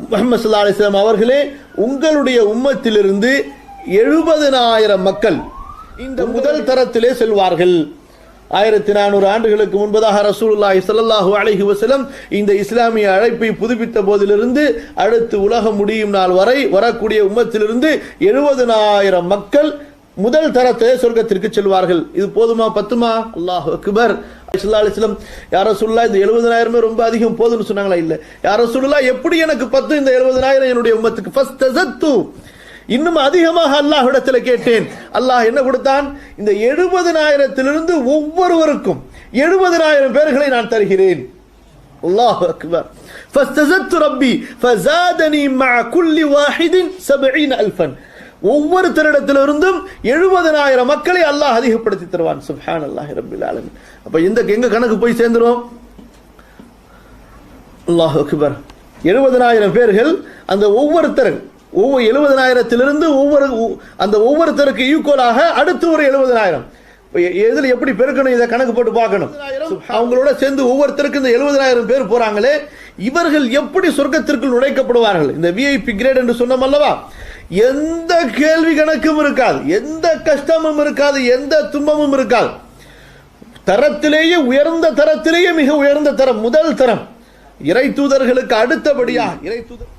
முகமது சல்லா அலிஸ்லாம் அவர்களே உங்களுடைய உம்மத்திலிருந்து எழுபதனாயிரம் மக்கள் இந்த முதல் தரத்திலே செல்வார்கள். ஆயிரத்தி நானூறு ஆண்டுகளுக்கு முன்பதாக ரசூலுல்லாஹி சல்லாஹூ அலைஹி வசலம் இந்த இஸ்லாமிய அழைப்பை புதுப்பித்த போதிலிருந்து அடுத்து உலகம் முடியும் நாள் வரை வரக்கூடிய உம்மத்திலிருந்து எழுபதனாயிரம் மக்கள் முதல் தரத்திலே சொர்க்கத்திற்கு செல்வார்கள். இது போதுமா? பத்துமா? அல்லாஹ் அக்பர். ஸல்லல்லாஹு அலைஹி வஸல்லம் யார சொல்லா இந்த எழுபதனாயிரமே ரொம்ப அதிகம் போதும்னு சொன்னாங்களா இல்ல யார சொல்லலா எப்படி எனக்கு பத்து இந்த எழுபதனாயிரம் என்னுடைய உம்மத்துக்கு ஃபஸ்தஸத்து இன்னும் அதிகமாக அல்லாஹ்விடத்தில் கேட்டேன் அல்லாஹ் என்ன கொடுத்தான் இந்த எழுபதனாயிரத்திலிருந்து ஒவ்வொருவருக்கும் எழுபதனாயிரம் பேர்களை நான் தருகிறேன் அல்லாஹ் அக்பர் فاستزدت ربي فزادني مع كل واحد سبعين ألفا ஒவ்வொரு தருடத்திலிருந்தும் எழுபதனாயிரம் மக்களை அல்லாஹ் அதிகப்படுத்தி தருவான். சுப்ஹான் அல்லாஹ் ரபில் ஆலமின். அப்ப இந்த எங்க கணக்கு போய் சேர்ந்துரும்? அல்லாஹ் அக்பர். எழுபதனாயிரம் பேர்கள் அந்த ஒவ்வொருத்தர் ஒவ்வொரு எழுபதனாயிரத்திலிருந்து ஒவ்வொரு அந்த ஒவ்வொருத்தருக்கு ஈக்குவலாக அடுத்து ஒரு எழுபதனாயிரம். எதுல எப்படி பெருக்கணும்? இதை கணக்கு போட்டு பார்க்கணும். அவங்களோட சேர்ந்து ஒவ்வொருத்தருக்கு இந்த எழுபதனாயிரம் பேர் போறாங்களே இவர்கள் எப்படி சொர்க்கத்திற்குள் நுழைக்கப்படுவார்கள்? இந்த விஐபி கிரேட் என்று சொன்னோம் அல்லவா? எந்த கேள்வி கணக்கும் இருக்காது. எந்த கஷ்டமும் இருக்காது எந்த துன்பமும் இருக்காது. தரத்திலேயே உயர்ந்த தரத்திலேயே மிக உயர்ந்த தரம் முதல் தரம். இறை தூதர்களுக்கு அடுத்தபடியா இறை தூதர்